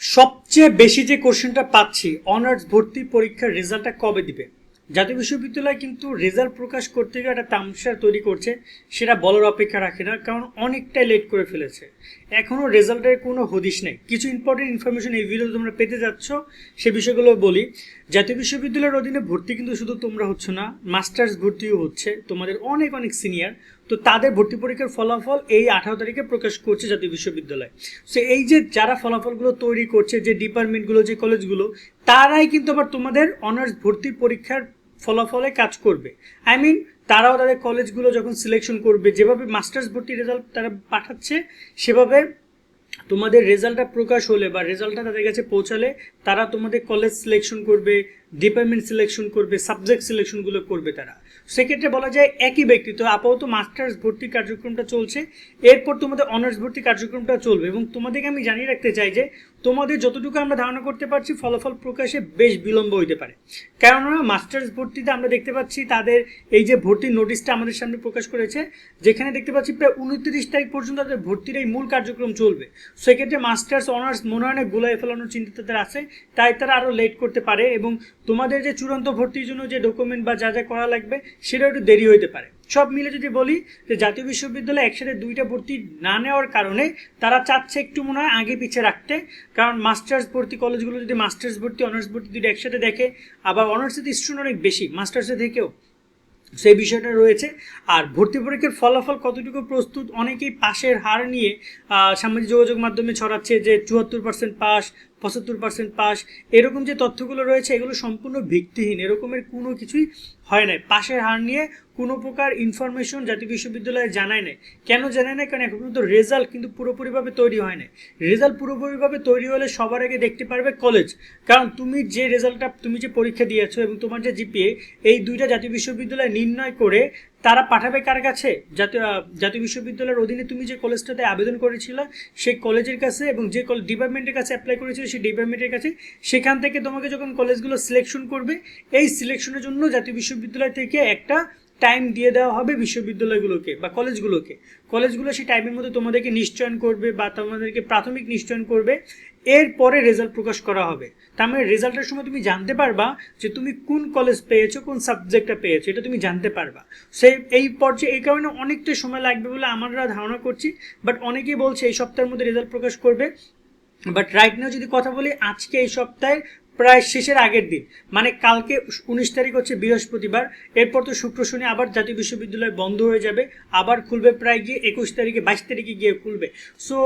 সবচেয়ে বেশি যে কোশ্চেনটা পাচ্ছি অনার্স ভর্তি পরীক্ষার রেজাল্টটা কবে দিবে? জাতীয় বিশ্ববিদ্যালয় কিন্তু রেজাল্ট প্রকাশ করতে গিয়ে একটা তামসা তৈরি করছে, সেটা বলার অপেক্ষা রাখে না, কারণ অনেকটাই লেট করে ফেলেছে। এখনও রেজাল্টের কোনো হদিশ নেই। কিছু ইম্পর্টেন্ট ইনফরমেশন এই ভিডিওতে তোমরা পেতে যাচ্ছ, সে বিষয়গুলো বলি। জাতীয় বিশ্ববিদ্যালয়ের অধীনে ভর্তি কিন্তু শুধু তোমরা হচ্ছে না মাস্টার্স ভর্তিও হচ্ছে, তোমাদের অনেক অনেক সিনিয়র তো তাদের ভর্তি পরীক্ষার ফলাফল এই আঠারো তারিখে প্রকাশ করছে জাতীয় বিশ্ববিদ্যালয়। সো এই যে যারা ফলাফলগুলো তৈরি করছে, যে ডিপার্টমেন্টগুলো, যে কলেজগুলো, তারাই কিন্তু আবার তোমাদের অনার্স ভর্তি পরীক্ষার ফলাফলে কাজ করবে। আই মিন তারাও তাদের কলেজগুলো যখন সিলেকশন করবে, যেভাবে মাস্টার্স ভর্তি রেজাল্ট তারা পাঠাচ্ছে, সেভাবে তোমাদের রেজাল্টটা প্রকাশ হলে বা রেজাল্টটা তাদের কাছে পৌঁছালে তারা তোমাদের কলেজ সিলেকশন করবে ডিপার্টমেন্ট সিলেকশন করবে সাবজেক্ট সিলেকশনগুলো করবে তারা। সেক্ষেত্রে বলা যায় একই ব্যক্তি। তো আপাতত মাস্টার্স ভর্তি কার্যক্রমটা চলছে। এরপর তোমাদের অনার্স ভর্তি কার্যক্রমটা চলবে এবং তোমাদেরকে আমি জানিয়ে রাখতে চাই যে, তোমাদের যতটুকু আমরা ধারণা করতে পারছি, ফলাফল প্রকাশে বেশ বিলম্ব হইতে পারে। কেননা মাস্টার্স ভর্তিতে আমরা দেখতে পাচ্ছি তাদের এই যে ভর্তির নোটিশটা আমাদের সামনে প্রকাশ করেছে, যেখানে দেখতে পাচ্ছি প্রায় উনত্রিশ তারিখ পর্যন্ত তাদের ভর্তির এই মূল কার্যক্রম চলবে। সেক্ষেত্রে মাস্টার্স অনার্স মনে হয় না ফেলানোর চিন্তা তাদের আছে, তাই তারা আরও লেট করতে পারে এবং তোমাদের যে চূড়ান্ত ভর্তির জন্য যে ডকুমেন্ট বা যা যা করা লাগবে সেটা একটু দেরি হইতে পারে। সব মিলে যদি বলি যে জাতীয় বিশ্ববিদ্যালয়ে একসাথে দুইটা ভর্তি না নেওয়ার কারণে তারা চাচ্ছে একটু মনে হয় আগে পিছিয়ে রাখতে। কারণ মাস্টার্স ভর্তি কলেজগুলো যদি মাস্টার্স ভর্তি, অনার্স ভর্তি দুইটা একসাথে দেখে, আবার অনার্সে তো স্টুডেন্ট অনেক বেশি, মাস্টার্সে থেকেও। সেই বিষয়টা রয়েছে। আর ভর্তি পরীক্ষার ফলাফল কতটুকু প্রস্তুত, অনেকেই পাশের হার নিয়ে সামাজিক যোগাযোগ মাধ্যমে ছড়াচ্ছে যে চুয়াত্তর পার্সেন্ট পাস পঁচাত্তর পার্সেন্ট পাস। এরকম যে তথ্যগুলো রয়েছে, এগুলো সম্পূর্ণ ভিত্তিহীন। এরকমের কোনো কিছুই হয় নাই। পাশের হার নিয়ে কোনো প্রকার ইনফরমেশন জাতীয় বিশ্ববিদ্যালয়ে জানায় নাই। কেন জানায় নাই? কারণ এখন পর্যন্ত রেজাল্ট কিন্তু পুরোপুরিভাবে তৈরি হয় নাই। রেজাল্ট পুরোপুরিভাবে তৈরি হলে সবার আগে দেখতে পারবে কলেজ কারণ তুমি যে রেজাল্টটা তুমি যে পরীক্ষা দিয়েছ এবং তোমার যে জিপিএ এই দুইটা জাতীয় বিশ্ববিদ্যালয় নির্ণয় করে তারা পাঠাবে কার কাছে? জাতীয় জাতীয় বিশ্ববিদ্যালয়ের অধীনে তুমি যে কলেজটাতে আবেদন করেছিল, সেই কলেজের কাছে এবং যে ডিপার্টমেন্টের কাছে অ্যাপ্লাই করেছিল, সেই ডিপার্টমেন্টের কাছে, সেখান থেকে তোমাকে যখন কলেজগুলো সিলেকশন করবে, এই সিলেকশনের জন্য জাতীয় বিশ্ববিদ্যালয় থেকে একটা টাইম দিয়ে দেওয়া হবে বিশ্ববিদ্যালয়গুলোকে বা কলেজগুলোকে। কলেজগুলো সেই টাইমের মধ্যে তোমাদেরকে নিশ্চয়ন করবে বা তোমাদেরকে প্রাথমিক নিশ্চয়ন করবে। এরপরে রেজাল্ট প্রকাশ করা হবে। তার মানে রেজাল্টের সময় তুমি জানতে পারবা যে তুমি কোন কলেজ পেয়েছ, কোন সাবজেক্টটা পেয়েছ, এটা তুমি জানতে পারবা। সেই এই পর্যায়ে এই কারণে অনেকটা সময় লাগবে বলে আমরা ধারণা করছি বাট অনেকেই বলছে এই সপ্তাহের মধ্যে রেজাল্ট প্রকাশ করবে। বাট রাইট নাও যদি কথা বলি, আজকে এই সপ্তাহের প্রায় শেষের আগের দিন। মানে কালকে উনিশ তারিখ হচ্ছে বৃহস্পতিবার। এরপর তো শুক্র শনি আবার জাতীয় বিশ্ববিদ্যালয় বন্ধ হয়ে যাবে। আবার খুলবে প্রায় গিয়ে একুশ তারিখে, বাইশ তারিখে গিয়ে খুলবে। সো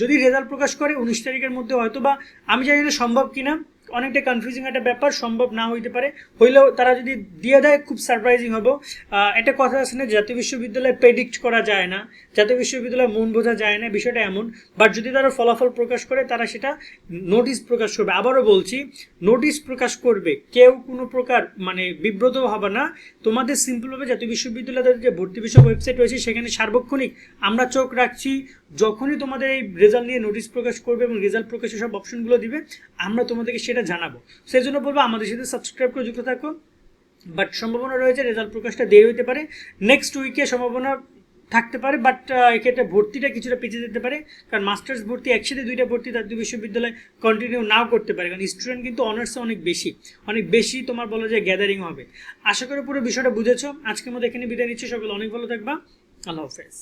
যদি রেজাল্ট প্রকাশ করে উনিশ তারিখের মধ্যে হয়তো বা আমি জানি না সম্ভব কিনা। অনেকটা কনফিউজিং একটা ব্যাপার, সম্ভব না হইতে পারে। হইলেও তারা যদি দিয়ে দেয়, খুব সারপ্রাইজিং হব। একটা কথা আছে না, জাতীয় বিশ্ববিদ্যালয়ে প্রেডিক্ট করা যায় না। জাতীয় বিশ্ববিদ্যালয়ে মন বোঝা যায় না, বিষয়টা এমন। বাট যদি তারা ফলাফল প্রকাশ করে, তারা সেটা নোটিশ প্রকাশ করবে। আবারও বলছি নোটিশ প্রকাশ করবে। কেউ কোনো প্রকার মানে বিব্রত হবে না। তোমাদের সিম্পলভাবে জাতীয় বিশ্ববিদ্যালয়ের যে ভর্তি বিষয় ওয়েবসাইট রয়েছে, সেখানে সার্বক্ষণিক আমরা চোখ রাখছি। যখনই তোমাদের এই রেজাল্ট নিয়ে নোটিশ প্রকাশ করবে এবং রেজাল্ট প্রকাশের সব অপশনগুলো দিবে, আমরা তোমাদেরকে সেটা জানাব। সেই জন্য বলব, আমাদের সাথে সাবস্ক্রাইব করে যুক্ত থাকো। বাট সম্ভাবনা রয়েছে রেজাল্ট প্রকাশটা দেরি হতে পারে। নেক্সট উইকে সম্ভাবনা থাকতে পারে বাট এক্ষেত্রে ভর্তিটা কিছুটা পিছিয়ে যেতে পারে, কারণ মাস্টার্স ভর্তি একসাথে দুইটা ভর্তি তার দুই বিশ্ববিদ্যালয় কন্টিনিউ নাও করতে পারে, কারণ স্টুডেন্ট কিন্তু অনার্সে অনেক বেশি অনেক বেশি তোমার বলা যায় গ্যাদারিং হবে। আশা করি পুরো বিষয়টা বুঝেছ, আজকের মতো এখানে বিদায় নিচ্ছি, সকলে অনেক ভালো থাকবা, আল্লাহ হাফেজ।